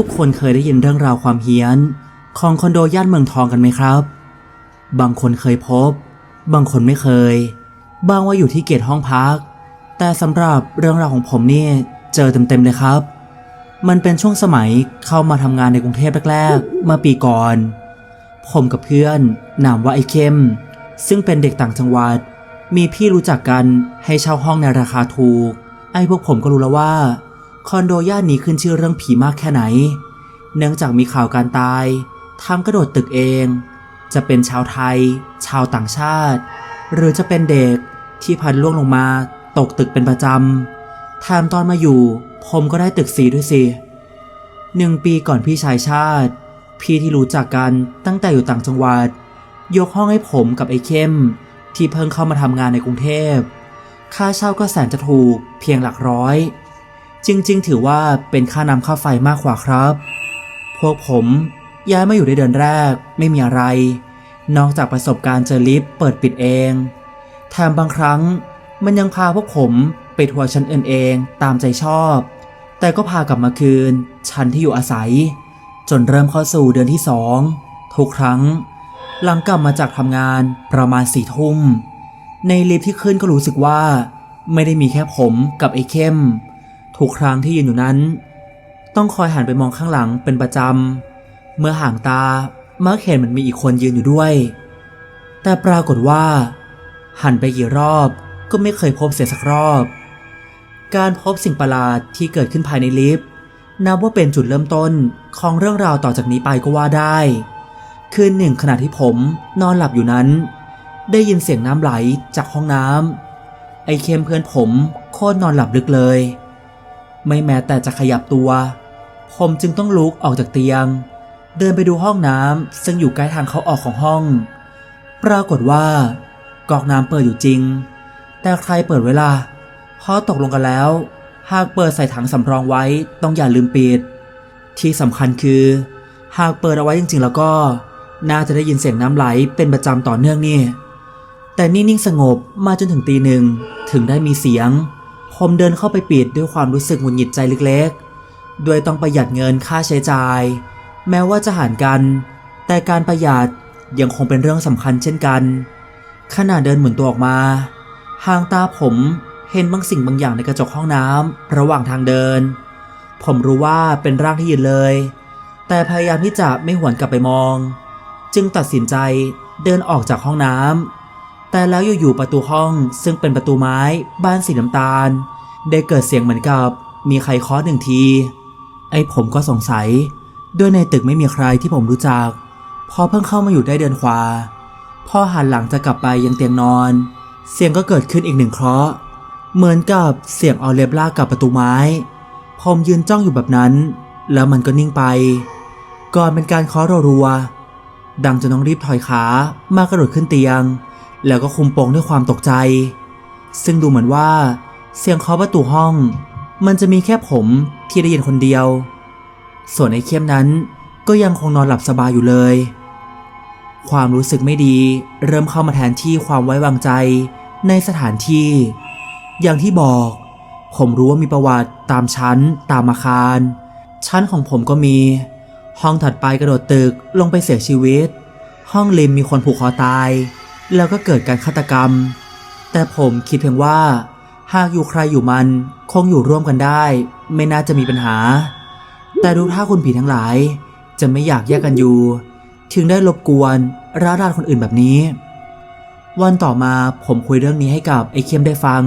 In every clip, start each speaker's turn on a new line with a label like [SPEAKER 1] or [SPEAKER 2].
[SPEAKER 1] ทุกคนเคยได้ยินเรื่องราวความเฮี้ยน ของคอนโดย่านเมืองทองกันไหมครับ บางคนเคยพบ บางคนไม่เคย บางว่าอยู่ที่เกียรติห้องพัก แต่สำหรับเรื่องราวของผมนี่เจอเต็มๆเลยครับ มันเป็นช่วงสมัยเข้ามาทำงานในกรุงเทพแรกๆเมื่อปีก่อน ผมกับเพื่อนนามว่าไอ้เข้ม ซึ่งเป็นเด็กต่างจังหวัด มีพี่รู้จักกันให้เช่าห้องในราคาถูก ไอ้พวกผมก็รู้แล้วว่า อนโดย่านนี้ขึ้นชื่อเรื่องผีมากแค่ไหน เนื่องจากมีข่าวการตายทำกระโดดตึกเอง จะเป็นชาวไทย ชาวต่างชาติ หรือจะเป็นเด็กที่พันล่วงลงมา ตกตึกเป็นประจำแถมตอนมาอยู่ ผมก็ได้ตึกสีด้วยสิหนึ่งปีก่อนพี่ชายชาติ พี่ที่รู้จักกันตั้งแต่อยู่ต่างจังหวัด ยกห้องให้ผมกับไอ้เข้ม ที่เพิ่งเข้ามาทำงานในกรุงเทพ ค่าเช่าก็แสนจะถูกเพียงหลักร้อย จริง ๆ ถือว่าเป็นค่าน้ำค่าไฟมากกว่าครับ พวกผมย้ายมาอยู่ได้เดือนแรกไม่มีอะไร นอกจากประสบการณ์เจอลิฟต์เปิดปิดเอง แถมบางครั้งมันยังพาพวกผมไปทัวร์ชั้นอื่นเองตามใจชอบ แต่ก็พากลับมาคืน ชั้นที่อยู่อาศัย จนเริ่มเข้าสู่เดือนที่สองทุกครั้ง หลังกลับมาจากทำงานประมาณสี่ทุ่ม ในลิฟต์ที่ขึ้นก็รู้สึกว่า ไม่ได้มีแค่ผมกับไอ้เข้ม ทุกครั้งที่ยืนอยู่นั้น ต้องคอยหันไปมองข้างหลังเป็นประจำ เมื่อห่างตามักเห็นเหมันมีอีกคนยืนอยู่ด้วย แต่ปรากฏว่า หันไปกี่รอบก็ไม่เคยพบเสียสักรอบ การพบสิ่งประหลาดที่เกิดขึ้นภายในลิฟต์นับว่าเป็นจุดเริ่มต้นของเรื่องราวต่อจากนี้ไปก็ว่าได้ คืนหนึ่งขณะที่ผมนอนหลับอยู่นั้น ได้ยินเสียงน้ำไหลจากห้องน้ำไอเข้มเพื่อนผมโคตรนอนหลับลึกเลย ไม่แม้แต่จะขยับตัว ผมจึงต้องลุกออกจากเตียง เดินไปดูห้องน้ำซึ่งอยู่ใกล้ทางเข้าออกของห้อง ปรากฏว่า กอกน้ำเปิดอยู่จริง แต่ใครเปิดเวลาพราะตกลงกันแล้ว หากเปิดใส่ถังสำรองไว้ต้องอย่าลืมปิด ที่สำคัญคือ หากเปิดเอาไว้จริง ๆ แล้วก็ น่าจะได้ยินเสียงน้ำไหลเป็นประจำต่อเนื่องนี่แต่นี่นิ่งสงบมาจนถึงตีหนึ่งถึงได้มีเสียง ผมเดินเข้าไปปิดด้วยความรู้สึกหงุดหงิดใจเล็กๆ ด้วยต้องประหยัดเงินค่าใช้จ่าย แม้ว่าจะหารกัน แต่การประหยัดยังคงเป็นเรื่องสำคัญเช่นกัน ขณะเดินหมุนตัวออกมา ห่างตาผมเห็นบางสิ่งบางอย่างในกระจกห้องน้ำระหว่างทางเดิน ผมรู้ว่าเป็นร่างที่ยืนเลย แต่พยายามที่จะไม่หวนกลับไปมอง จึงตัดสินใจเดินออกจากห้องน้ำ แต่แล้วอยู่ๆประตูห้อง ซึ่งเป็นประตูไม้บ้านสีน้ำตาล ได้เกิดเสียงเหมือนกับมีใครเคาะหนึ่งที ไอ้ผมก็สงสัย ด้วยในตึกไม่มีใครที่ผมรู้จัก พอเพิ่งเข้ามาอยู่ได้เดือนกว่าพอหันหลังจะกลับไปยังเตียงนอน เสียงก็เกิดขึ้นอีกหนึ่งเคราะห์เหมือนกับเสียงเอาเล็บลากกับประตูไม้ ผมยืนจ้องอยู่แบบนั้น แล้วมันก็นิ่งไป ก่อนเป็นการเคาะรัวๆดังจนต้องรีบถอยขามากระโดดขึ้นเตียง แล้วก็คุมโปงด้วยความตกใจ ซึ่งดูเหมือนว่า เสียงเคาะประตูห้อง มันจะมีแค่ผมที่ได้ยินคนเดียว ส่วนไอ้เข้มนั้นก็ยังคงนอนหลับสบายอยู่เลย ความรู้สึกไม่ดีเริ่มเข้ามาแทนที่ความไว้วางใจในสถานที่ อย่างที่บอก ผมรู้ว่ามีประวัติตามชั้น ตามอาคาร ชั้นของผมก็มี ห้องถัดไปกระโดดตึกลงไปเสียชีวิต ห้องริมมีคนผูกคอตาย แล้วก็เกิดการฆาตกรรม แต่ผมคิดเพียงว่า หากอยู่ใครอยู่มันคงอยู่ร่วมกันได้ ไม่น่าจะมีปัญหา แต่ดูท่าคุณผีทั้งหลาย จะไม่อยากแยกกันอยู่ ถึงได้รบกวนร้ารานคนอื่นแบบนี้ วันต่อมาผมคุยเรื่องนี้ให้กับไอ้เข้มได้ฟัง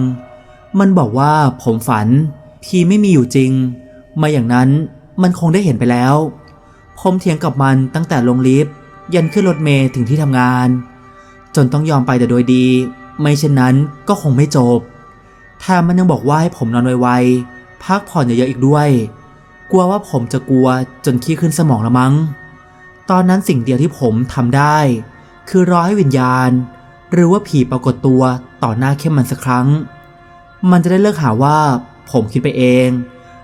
[SPEAKER 1] มันบอกว่าผมฝันผีไม่มีอยู่จริงไม่อย่างนั้นมันคงได้เห็นไปแล้ว ผมเถียงกับมันตั้งแต่ลงลิฟต์ยันขึ้นรถเมล์ถึงที่ทำงาน จนต้องยอมไปแต่โดยดี ไม่เช่นนั้นก็คงไม่จบแถมมันยังบอกว่าให้ผมนอนไวๆ พักผ่อนเยอะๆอีกด้วย กลัวว่าผมจะกลัวจนขี้ขึ้นสมองละมั้ง ตอนนั้นสิ่งเดียวที่ผมทำได้ คือรอให้วิญญาณ หรือว่าผีปรากฏตัวต่อหน้าเข้มมันสักครั้ง มันจะได้เลิกหาว่าผมคิดไปเอง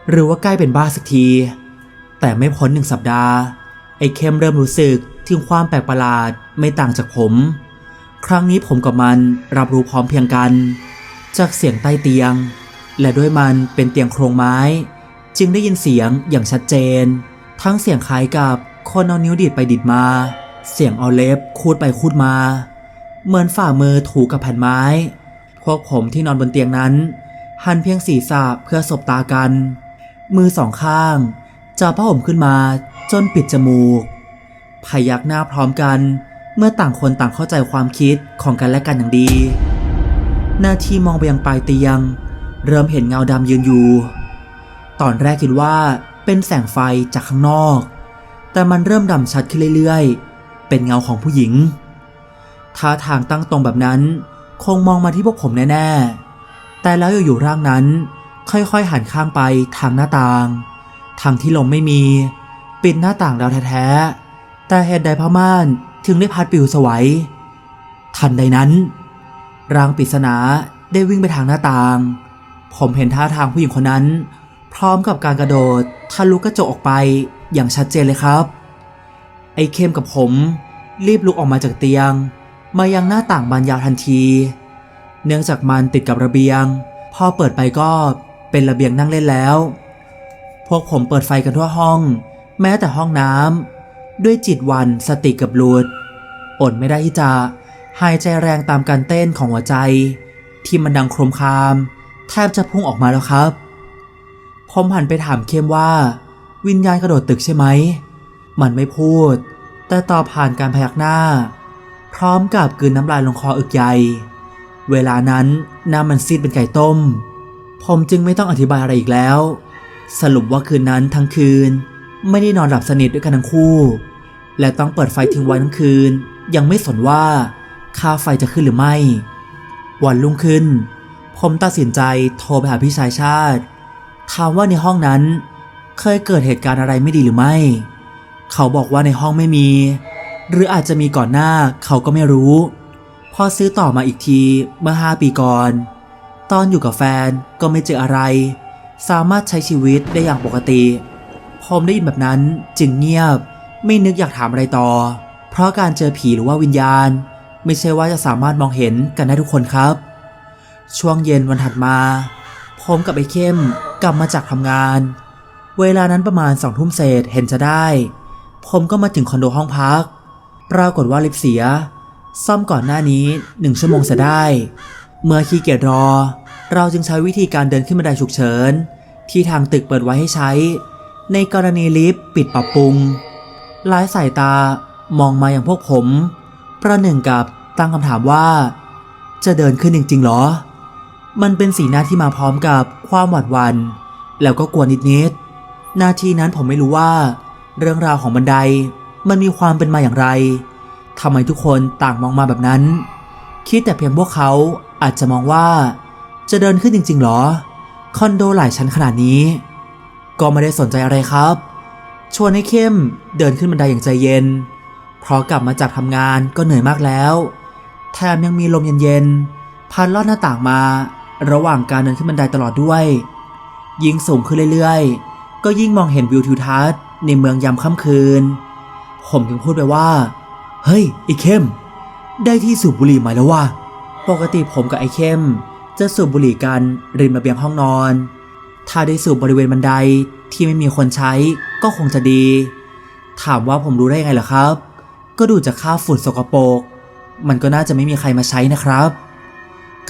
[SPEAKER 1] หรือว่าใกล้เป็นบ้าสักที แต่ไม่พ้นหนึ่งสัปดาห์ ไอ้เข้มเริ่มรู้สึกถึงความแปลกประหลาดไม่ต่างจากผม ครั้งนี้ผมกับมันรับรู้พร้อมเพียงกัน จากเสียงใต้เตียง และด้วยมันเป็นเตียงโครงไม้ จึงได้ยินเสียงอย่างชัดเจน ทั้งเสียงคล้ายกับคนเอานิ้วดีดไปดีดมา เสียงเอาเล็บคูดไปคูดมา เหมือนฝ่ามือถูกับแผ่นไม้ พวกผมที่นอนบนเตียงนั้น หันเพียงศีรษะเพื่อสบตากัน มือสองข้างจับผ้าห่มขึ้นมาจนปิดจมูกพยักหน้าพร้อมกัน เมื่อต่างคนต่างเข้าใจความคิดของกันและกันอย่างดี หน้าที่มองไปยังปลายเตียง เริ่มเห็นเงาดำยืนอยู่ ตอนแรกคิดว่าเป็นแสงไฟจากข้างนอก แต่มันเริ่มดำชัดขึ้นเรื่อยๆ เป็นเงาของผู้หญิงท่าทางตั้งตรงแบบนั้น คงมองมาที่พวกผมแน่ๆ แต่แล้วอยู่ๆร่างนั้น ค่อยๆหันข้างไปทางหน้าต่าง ทางที่ลมไม่มี ปิดหน้าต่างแล้วแท้ๆ แต่เหตุใดผ้าม่าน ถึงได้พัดปิวสวัยทันใดนั้น ร่างปริศนาได้วิ่งไปทางหน้าต่าง ผมเห็นท่าทางผู้หญิงคนนั้น พร้อมกับการกระโดดทะลุกระจกออกไปอย่างชัดเจนเลยครับ ไอ้เข้มกับผมรีบลุกออกมาจากเตียง มายังหน้าต่างบานยาวทันที เนื่องจากมันติดกับระเบียง พอเปิดไปก็เป็นระเบียงนั่งเล่นแล้ว พวกผมเปิดไฟกันทั่วห้อง แม้แต่ห้องน้ำ ด้วยจิตวันสติกับหลุดอดไม่ได้ที่จะหายใจแรงตามการเต้นของหัวใจ ที่มันดังโครมคราม แทบจะพุ่งออกมาแล้วครับ ผมหันไปถามเข้มว่า วิญญาณกระโดดตึกใช่ไหม มันไม่พูด แต่ตอบผ่านการพยักหน้า พร้อมกับกืนน้ำลายลงคออึกใหญ่ เวลานั้นน้ำมันซีดเป็นไก่ต้ม ผมจึงไม่ต้องอธิบายอะไรอีกแล้ว สรุปว่าคืนนั้นทั้งคืน ไม่ได้นอนหลับสนิทด้วยกันทั้งคู่ และต้องเปิดไฟทิ้งไว้ทั้งคืน ยังไม่สนว่าค่าไฟจะขึ้นหรือไม่ วันรุ่งขึ้น ผมตัดสินใจโทรไปหาพี่ชายชาติ ถามว่าในห้องนั้น เคยเกิดเหตุการณ์อะไรไม่ดีหรือไม่ เขาบอกว่าในห้องไม่มี หรืออาจจะมีก่อนหน้าเขาก็ไม่รู้ พอซื้อต่อมาอีกทีเมื่อ5ปีก่อน ตอนอยู่กับแฟนก็ไม่เจออะไร สามารถใช้ชีวิตได้อย่างปกติ ผมได้ยินแบบนั้นจึงเงียบ ไม่นึกอยากถามอะไรต่อ เพราะการเจอผีหรือว่าวิญญาณ ไม่ใช่ว่าจะสามารถมองเห็นกันได้ทุกคนครับ ช่วงเย็นวันถัดมาผมกับไอ้เข้มกลับมาจากทำงาน เวลานั้นประมาณสองทุ่มเศษเห็นจะได้ ผมก็มาถึงคอนโดห้องพัก ปรากฏว่าลิฟต์เสีย ซ่อมก่อนหน้านี้หนึ่งชั่วโมงเสียได้ เมื่อขี้เกียจรอ เราจึงใช้วิธีการเดินขึ้นบันไดฉุกเฉิน ที่ทางตึกเปิดไว้ให้ใช้ ในกรณีลิฟต์ปิดปรับปรุง หลายสายตามองมาอย่างพวกผม ประหนึ่งกับตั้งคำถามว่า จะเดินขึ้นจริงๆหรอ มันเป็นสีหน้าที่มาพร้อมกับความหวาดหวัน่นแล้วก็กลัวนิดๆนาทีนั้นผมไม่รู้ว่า เรื่องราวของบันไดมันมีความเป็นมาอย่างไรทำไมทุกคนต่างมองมาแบบนั้น คิดแต่เพียงพวกเขาอาจจะมองว่า จะเดินขึ้นจริงๆหรอ คอนโดหลายชั้นขนาดนี้ ก็ไม่ได้สนใจอะไรครับ ชวนให้เข้มเดินขึ้นบันไดอย่างใจเย็น เพราะกลับมาจากทำงานก็เหนื่อยมากแล้ว แถมยังมีลมเย็นๆพัดลอดหน้าต่างมา ระหว่างการเดินขึ้นบันไดตลอดด้วย ยิ่งสูงขึ้นเรื่อยๆ ก็ยิ่งมองเห็นวิวทิวทัศน์ในเมืองยามค่ำคืน ผมจึงพูดไปว่า เฮ้ยไอ้เข้ม ได้ที่สูบบุหรี่ใหม่แล้วว่ะปกติผมกับไอ้เข้ม จะสูบบุหรี่กันริมระเบียงห้องนอน ถ้าได้สูบบริเวณบันไดที่ไม่มีคนใช้ก็คงจะดี ถามว่าผมรู้ได้ไงล่ะครับ ก็ดูจากค่าฝุ่นสกปรก มันก็น่าจะไม่มีใครมาใช้นะครับ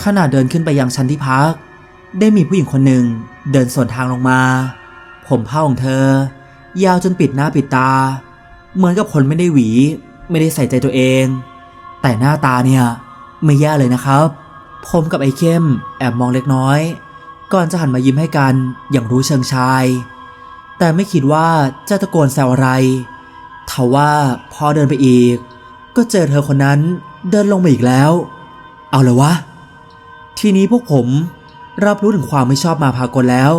[SPEAKER 1] ขณะเดินขึ้นไปยังชั้นที่พัก ได้มีผู้หญิงคนหนึ่งเดินสวนทางลงมา ผมผ้าของเธอ ยาวจนปิดหน้าปิดตา เหมือนกับคนไม่ได้หวี ไม่ได้ใส่ใจตัวเอง แต่หน้าตาเนี่ยไม่แย่เลยนะครับ ผมกับไอ้เข้มแอบมองเล็กน้อย ก่อนจะหันมายิ้มให้กันอย่างรู้เชิงชาย แต่ไม่คิดว่าจะตะโกนแซวอะไรทว่าพอเดินไปอีก ก็เจอเธอคนนั้นเดินลงมาอีกแล้ว เอาเลยวะ ทีนี้พวกผมรับรู้ถึงความไม่ชอบมาพากลแล้ว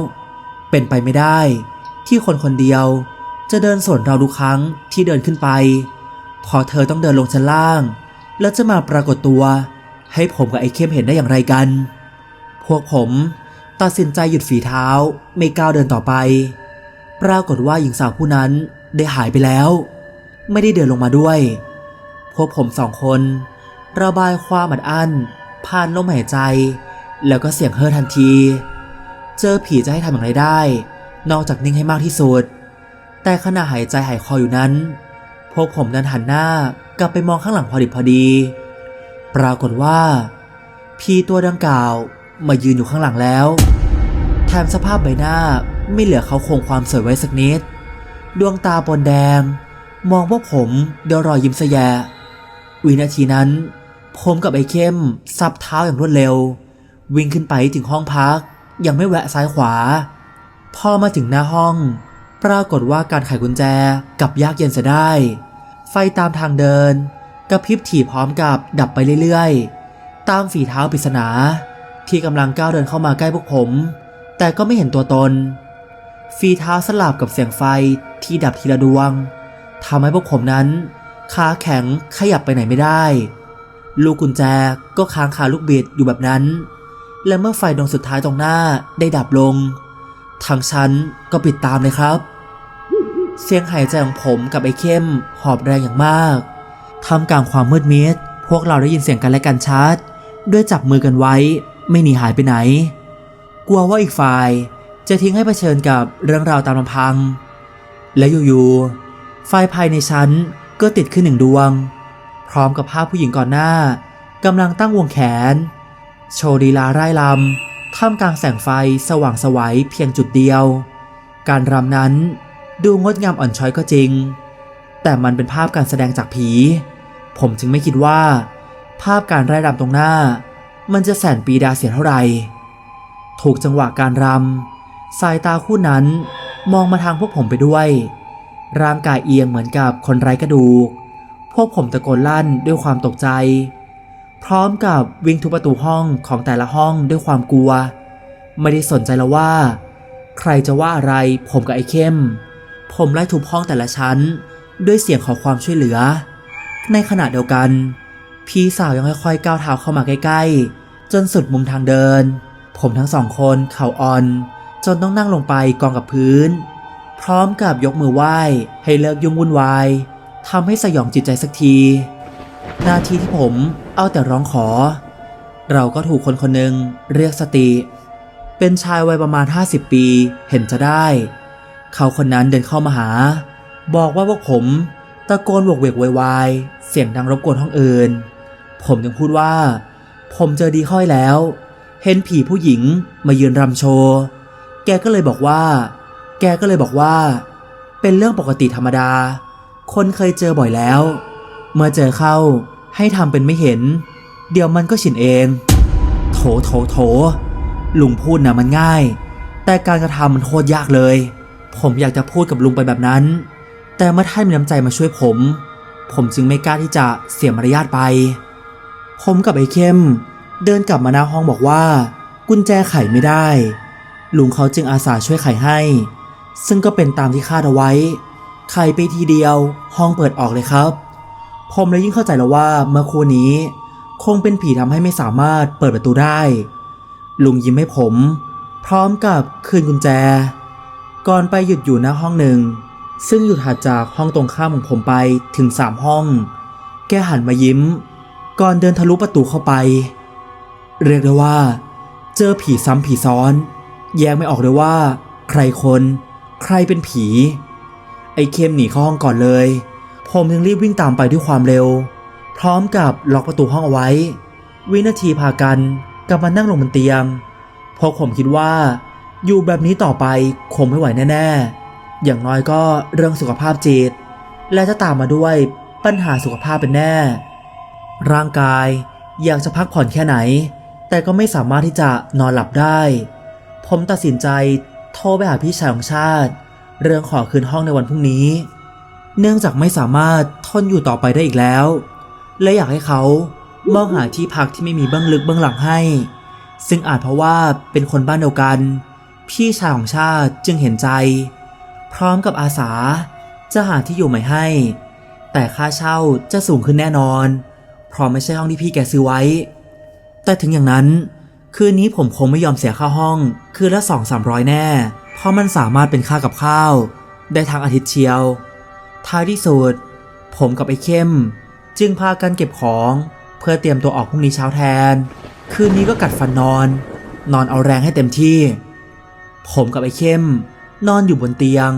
[SPEAKER 1] เป็นไปไม่ได้ที่คนคนเดียวจะเดินสวนเราทุกครั้งที่เดินขึ้นไป พอเธอต้องเดินลงชั้นล่าง แล้วจะมาปรากฏตัว ให้ผมกับไอ้เข้มเห็นได้อย่างไรกัน พวกผม ตัดสินใจหยุดฝีเท้า ไม่ก้าวเดินต่อไป ปรากฏว่าหญิงสาวผู้นั้นได้หายไปแล้ว ไม่ได้เดินลงมาด้วย พวกผมสองคน ระบายความอัดอั้นผ่านลมหายใจ แล้วก็เสียงเฮ่อทันที เจอผีจะให้ทำอย่างไรได้ นอกจากนิ่งให้มากที่สุด แต่ขณะหายใจหายคออยู่นั้น พวกผมดันหันหน้ากลับไปมองข้างหลังพอดิบพอดี ปรากฏว่าพี่ตัวดังกล่าว มายืนอยู่ข้างหลังแล้วแถมสภาพใบหน้าไม่เหลือเขาคงความสวยไว้สักนิด ดวงตาปนแดง มองพวกผมเดี๋ยวรอยยิ้มสแยะวินาทีนั้น ผมกับไอ้เข้มสับเท้าอย่างรวดเร็ว วิ่งขึ้นไปถึงห้องพัก ยังไม่แวะซ้ายขวา พอมาถึงหน้าห้อง ปรากฏว่าการไขกุญแจกับยากเย็นเสียได้ ไฟตามทางเดินกระพริบถี่พร้อมกับดับไปเรื่อยๆ ตามฝีเท้าปริศนา ที่กำลังก้าวเดินเข้ามาใกล้พวกผม แต่ก็ไม่เห็นตัวตน ฝีเท้าสลับกับเสียงไฟที่ดับทีละดวงทำให้พวกผมนั้นขาแข็งขยับไปไหนไม่ได้ ลูกกุญแจก็ค้างคาลูกบิดอยู่แบบนั้น และเมื่อไฟดวงสุดท้ายตรงหน้าได้ดับลง ทางฉันก็ปิดตามเลยครับ เสียงหายใจของผมกับไอ้เข้มหอบแรงอย่างมากทำกลางความมืดมิด พวกเราได้ยินเสียงกันและกันชัด ด้วยจับมือกันไว้ ไม่หนีหายไปไหน กลัวว่าอีกฝ่ายจะทิ้งให้เผชิญกับเรื่องราวตามลำพัง และอยู่ๆไฟภายในชั้นก็ติดขึ้นหนึ่งดวง พร้อมกับภาพผู้หญิงก่อนหน้ากำลังตั้งวงแขน โชว์ลีลาไร่ลำท่ามกลางแสงไฟสว่างสวัยเพียงจุดเดียว การรำนั้นดูงดงามอ่อนช้อยก็จริง แต่มันเป็นภาพการแสดงจากผี ผมจึงไม่คิดว่า ภาพการไร่ายรำตรงหน้า มันจะแสนปีดาเสียเท่าไหร่ถูกจังหวะการรำสายตาคู่นั้นมองมาทางพวกผมไปด้วย ร่างกายเอียงเหมือนกับคนไร้กระดูก พวกผมตะโกนลั่นด้วยความตกใจ พร้อมกับวิ่งทุบประตูห้องของแต่ละห้องด้วยความกลัว ไม่ได้สนใจแล้วว่า ใครจะว่าอะไรผมกับไอ้เข้ม ผมไล่ทุบห้องแต่ละชั้น ด้วยเสียงขอความช่วยเหลือ ในขณะเดียวกัน พี่สาวยังค่อยๆก้าวเท้าเข้ามาใกล้ๆ จนสุดมุมทางเดิน ผมทั้งสองคนเข่าอ่อน จนต้องนั่งลงไปกองกับพื้น พร้อมกับยกมือไหว้ให้เลิกยุ่งวุ่นวายทำให้สยองจิตใจสักที นาทีที่ผมเอาแต่ร้องขอ เราก็ถูกคนคนหนึ่งเรียกสติ เป็นชายวัยประมาณ 50 ปีเห็นจะได้ เขาคนนั้นเดินเข้ามาหา บอกว่าพวกผมตะโกนวกเวกโวยวายเสียงดังรบกวนห้องอื่น ผมจึงพูดว่า ผมเจอดีค่อยแล้ว เห็นผีผู้หญิงมายืนรำโชว์ แกก็เลยบอกว่า แกก็เลยบอกว่า เป็นเรื่องปกติธรรมดา คนเคยเจอบ่อยแล้ว เมื่อเจอเข้าให้ทำเป็นไม่เห็น เดี๋ยวมันก็ชินเอง โถโถโถ ลุงพูดนะมันง่าย แต่การกระทำมันโคตรยากเลย ผมอยากจะพูดกับลุงไปแบบนั้น แต่เมื่อท่านมีน้ำใจมาช่วยผม ผมจึงไม่กล้าที่จะเสียมารยาทไป ผมกับไอ้เข้ม เดินกลับมาหน้าห้องบอกว่า กุญแจไขไม่ได้ ลุงเขาจึงอาสาช่วยไขให้ ซึ่งก็เป็นตามที่คาดเอาไว้ ไขไปทีเดียว ห้องเปิดออกเลยครับ ผมเลยยิ่งเข้าใจแล้วว่าเมื่อครู่นี้ คงเป็นผีทำให้ไม่สามารถเปิดประตูได้ ลุงยิ้มให้ผม พร้อมกับคืนกุญแจ ก่อนไปหยุดอยู่หน้าห้องหนึ่งซึ่งอยู่ถัดจากห้องตรงข้ามของผมไปถึงสามห้อง แกหันมายิ้ม ก่อนเดินทะลุประตูเข้าไป เรียกได้ว่า เจอผีซ้ำผีซ้อน แยกไม่ออกเลยว่า ใครคน ใครเป็นผี ไอ้เข้มหนีเข้าห้องก่อนเลย ผมยังรีบวิ่งตามไปด้วยความเร็ว พร้อมกับล็อกประตูห้องเอาไว้ วินาทีพากันกลับมานั่งลงบนเตียงเพราะผมคิดว่าอยู่แบบนี้ต่อไปคงไม่ไหวแน่ๆ อย่างน้อยก็เรื่องสุขภาพจิต และจะตามมาด้วยปัญหาสุขภาพเป็นแน่ ร่างกายอยากจะพักผ่อนแค่ไหน แต่ก็ไม่สามารถที่จะนอนหลับได้ ผมตัดสินใจโทรไปหาพี่ชายของชาติ เรื่องขอคืนห้องในวันพรุ่งนี้ เนื่องจากไม่สามารถทนอยู่ต่อไปได้อีกแล้วและอยากให้เขามองหาที่พักที่ไม่มีเบื้องลึกเบื้องหลังให้ ซึ่งอาจเพราะว่าเป็นคนบ้านเดียวกัน พี่ชายของชาติจึงเห็นใจ พร้อมกับอาสาจะหาที่อยู่ใหม่ให้ แต่ค่าเช่าจะสูงขึ้นแน่นอน เพราะไม่ใช่ห้องที่พี่แกซื้อไว้ แต่ถึงอย่างนั้น คืนนี้ผมคงไม่ยอมเสียค่าห้อง คืนละสองสามร้อยแน่ เพราะมันสามารถเป็นค่ากับข้าว ได้ทางอาทิตย์เชียว ท้ายที่สุด ผมกับไอ้เข้ม จึงพากันเก็บของเพื่อเตรียมตัวออกพรุ่งนี้เช้าแทน คืนนี้ก็กัดฟันนอน นอนเอาแรงให้เต็มที่ ผมกับไอ้เข้ม นอนอยู่บนเตียง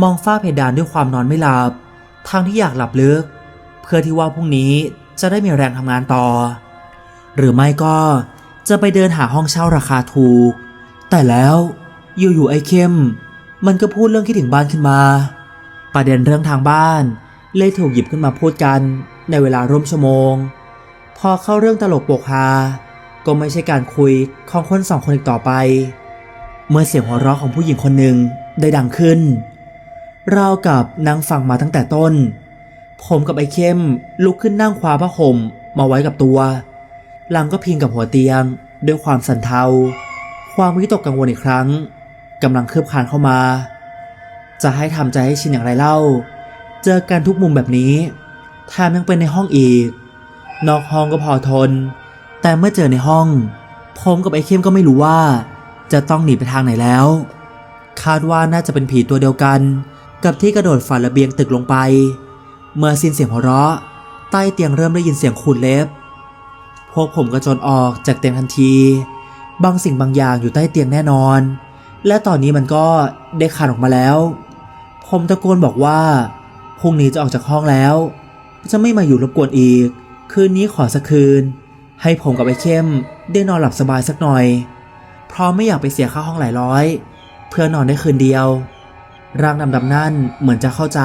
[SPEAKER 1] มองฝ้าเพดานด้วยความนอนไม่หลับทั้งที่อยากหลับลึก เพื่อที่ว่าพรุ่งนี้ จะได้มีแรงทำงานต่อ หรือไม่ก็จะไปเดินหาห้องเช่าราคาถูก แต่แล้วอยู่ๆไอ้เข้ม มันก็พูดเรื่องคิดถึงบ้านขึ้นมา ประเด็นเรื่องทางบ้านเลยถูกหยิบขึ้นมาพูดกันในเวลาร่วมชั่วโมง พอเข้าเรื่องตลกโปกฮาก็ไม่ใช่การคุยของคนสองคนอีกต่อไป เมื่อเสียงหัวเราะของผู้หญิงคนหนึ่งได้ดังขึ้นราวกับนั่งฟังมาตั้งแต่ต้น ผมกับไอ้เข้มลุกขึ้นนั่งคว้าผ้าห่มมาไว้กับตัว หลังก็พิงกับหัวเตียง ด้วยความสันเทา ความวิตกกังวลอีกครั้งกำลังคืบคานเข้ามา จะให้ทำใจให้ชินอย่างไรเล่า เจอกันทุกมุมแบบนี้แถมยังเป็นในห้องอีก นอกห้องก็พอทน แต่เมื่อเจอในห้อง ผมกับไอ้เข้มก็ไม่รู้ว่า จะต้องหนีไปทางไหนแล้ว คาดว่าน่าจะเป็นผีตัวเดียวกัน กับที่กระโดดฝ่าระเบียงตึกลงไป เมื่อสิ้นเสียงหัวเราะ ใต้เตียงเริ่มได้ยินเสียงขูดเล็บ พวกผมกระโจนออกจากเตียงทันที บางสิ่งบางอย่างอยู่ใต้เตียงแน่นอน และตอนนี้มันก็ได้คลานออกมาแล้ว ผมตะโกนบอกว่าพรุ่งนี้จะออกจากห้องแล้ว จะไม่มาอยู่รบกวนอีก คืนนี้ขอสักคืน ให้ผมกับไอ้เข้มได้นอนหลับสบายสักหน่อย เพราะไม่อยากไปเสียค่าห้องหลายร้อย เพื่อนอนได้คืนเดียว ร่างดำๆนั่นเหมือนจะเข้าใจ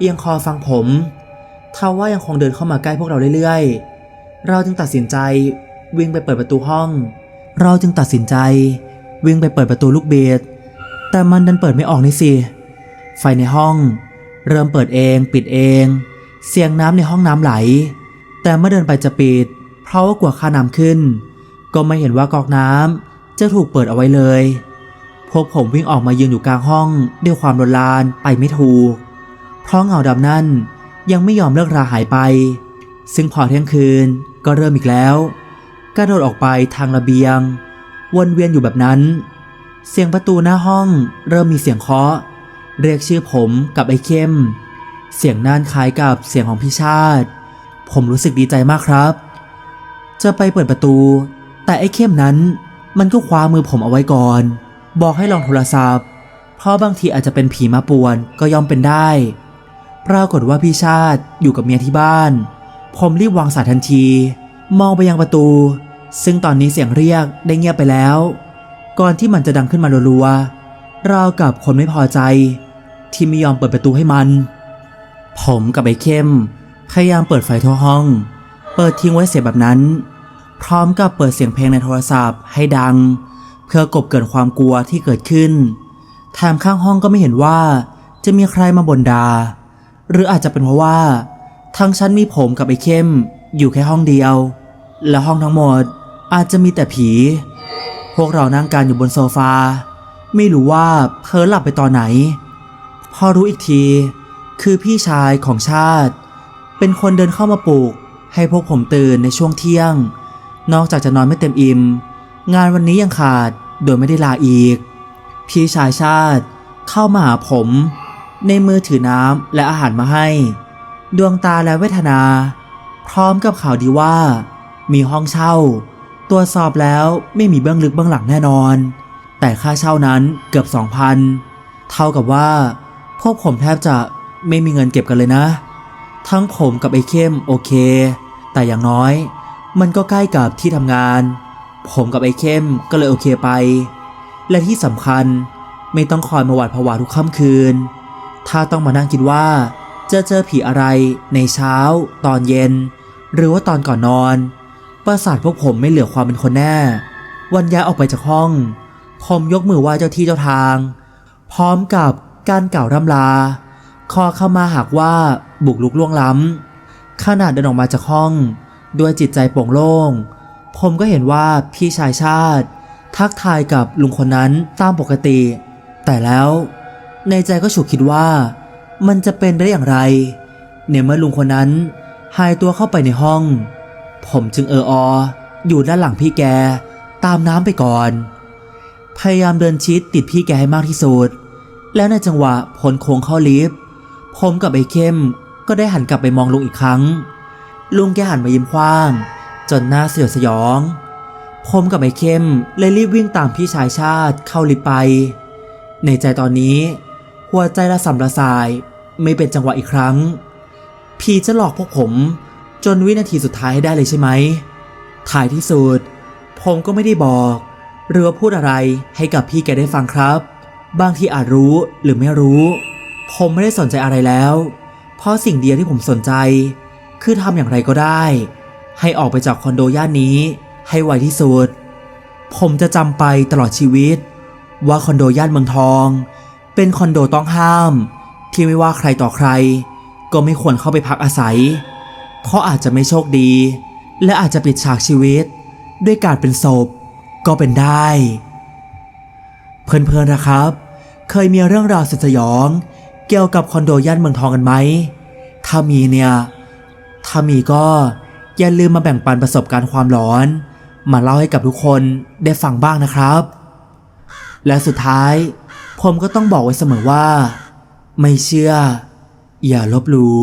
[SPEAKER 1] เอียงคอฟังผมทว่ายังคงเดินเข้ามาใกล้พวกเราเรื่อยๆ เราจึงตัดสินใจวิ่งไปเปิดประตูห้อง เราจึงตัดสินใจวิ่งไปเปิดประตูลูกเบสแต่มันดันเปิดไม่ออกนี่สิ ไฟในห้อง เริ่มเปิดเอง ปิดเอง เสียงน้ำในห้องน้ำไหล แต่เมื่อเดินไปจะปิด เพราะว่ากลัวค่าน้ำขึ้น ก็ไม่เห็นว่ากอกน้ำจะถูกเปิดเอาไว้เลย พวกผมวิ่งออกมายืนอยู่กลางห้องด้วยความรนลานไปไม่ถูก เพราะเงาดำนั่นยังไม่ยอมเลิกราหายไป ซึ่งพอเที่ยงคืนก็เริ่มอีกแล้ว กระโดดออกไปทางระเบียง วนเวียนอยู่แบบนั้น เสียงประตูหน้าห้องเริ่มมีเสียงเคาะ เรียกชื่อผมกับไอ้เข้ม เสียงนั่นคล้ายกับเสียงของพี่ชาติ ผมรู้สึกดีใจมากครับ จะไปเปิดประตู แต่ไอ้เข้มนั้นมันก็คว้ามือผมเอาไว้ก่อน บอกให้ลองโทรศัพท์ เพราะบางทีอาจจะเป็นผีมาป่วนก็ย่อมเป็นได้ ปรากฏว่าพี่ชาติอยู่กับเมียที่บ้าน ผมรีบวางสายทันที มองไปยังประตู ซึ่งตอนนี้เสียงเรียกได้เงียบไปแล้ว ก่อนที่มันจะดังขึ้นมารัวๆราวกับคนไม่พอใจ ที่ไม่ยอมเปิดประตูให้มัน ผมกับไอ้เข้ม พยายามเปิดไฟทั่วห้อง เปิดทิ้งไว้เสียแบบนั้น พร้อมกับเปิดเสียงเพลงในโทรศัพท์ให้ดัง เพื่อกบเกินความกลัวที่เกิดขึ้นแถมข้างห้องก็ไม่เห็นว่าจะมีใครมาบ่นดา หรืออาจจะเป็นเพราะว่า ทั้งชั้นมีผมกับไอ้เข้มอยู่แค่ห้องเดียว และห้องทั้งหมดอาจจะมีแต่ผี พวกเรานั่งกันอยู่บนโซฟา ไม่รู้ว่าเพ้อหลับไปตอนไหน พอรู้อีกที คือพี่ชายของชาติ เป็นคนเดินเข้ามาปลุก ให้พวกผมตื่นในช่วงเที่ยง นอกจากจะนอนไม่เต็มอิ่ม งานวันนี้ยังขาดโดยไม่ได้ลาอีก พี่ชายชาติเข้ามาหาผม ในมือถือน้ำและอาหารมาให้ ดวงตาและเวทนา พร้อมกับข่าวดีว่า มีห้องเช่า ตรวจสอบแล้วไม่มีเบื้องลึกเบื้องหลังแน่นอน แต่ค่าเช่านั้นเกือบ2,000เท่ากับว่า พวกผมแทบจะไม่มีเงินเก็บกันเลยนะ ทั้งผมกับไอ้เข้มโอเค แต่อย่างน้อย มันก็ใกล้กับที่ทำงาน ผมกับไอ้เข้มก็เลยโอเคไป และที่สำคัญไม่ต้องคอยมาหวาดผวาทุกค่ำคืน ถ้าต้องมานั่งคิดว่า จะเจอผีอะไรในเช้า ตอนเย็น หรือว่าตอนก่อนนอน ประสาทพวกผมไม่เหลือความเป็นคนแน่ วันย้ายออกไปจากห้อง ผมยกมือไหว้เจ้าที่เจ้าทาง พร้อมกับการกล่าวร่ำลาขอเข้ามาหากว่าบุกลุกล่วงล้ำขนาดเดินออกมาจากห้อง ด้วยจิตใจโปร่งโล่ง ผมก็เห็นว่าพี่ชายชาติ ทักทายกับลุงคนนั้นตามปกติ แต่แล้ว ในใจก็ฉุกคิดว่า มันจะเป็นได้อย่างไร ในเมื่อลุงคนนั้นหายตัวเข้าไปในห้อง ผมจึงเอออ อยู่ด้านหลังพี่แก ตามน้ำไปก่อน พยายามเดินชิดติดพี่แกให้มากที่สุด แล้วในจังหวะพ้นโค้งเข้าลิฟต์ผมกับไอ้เข้มก็ได้หันกลับไปมองลุงอีกครั้ง ลุงแกหันมายิ้มขว้าง จนหน้าเสียวสยอง ผมกับไอ้เข้มเลยรีบวิ่งตามพี่ชายชาติเข้าลิฟต์ไป ในใจตอนนี้ หัวใจละสัมละสาย ไม่เป็นจังหวะอีกครั้งพีจะหลอกพวกผม จนวินาทีสุดท้ายให้ได้เลยใช่ไหมท้ายที่สุด ผมก็ไม่ได้บอก หรือว่าพูดอะไรให้กับพี่แกได้ฟังครับ บางทีอาจรู้หรือไม่รู้ ผมไม่ได้สนใจอะไรแล้ว เพราะสิ่งเดียวที่ผมสนใจ คือทำอย่างไรก็ได้ ให้ออกไปจากคอนโดย่านนี้ ให้ไวที่สุด ผมจะจำไปตลอดชีวิต ว่าคอนโดย่านเมืองทอง เป็นคอนโดต้องห้าม ที่ไม่ว่าใครต่อใคร ก็ไม่ควรเข้าไปพักอาศัยเพราะอาจจะไม่โชคดี และอาจจะปิดฉากชีวิต ด้วยการเป็นศพก็เป็นได้ เพื่อนๆนะครับ เคยมีเรื่องราวสดสยอง เกี่ยวกับคอนโดย่านเมืองทองกันไหม ถ้ามีเนี่ย ถ้ามีก็อย่าลืมมาแบ่งปันประสบการณ์ความหลอน มาเล่าให้กับทุกคนได้ฟังบ้างนะครับ และสุดท้าย ผมก็ต้องบอกไว้เสมอว่า ไม่เชื่อ อย่าลบลู่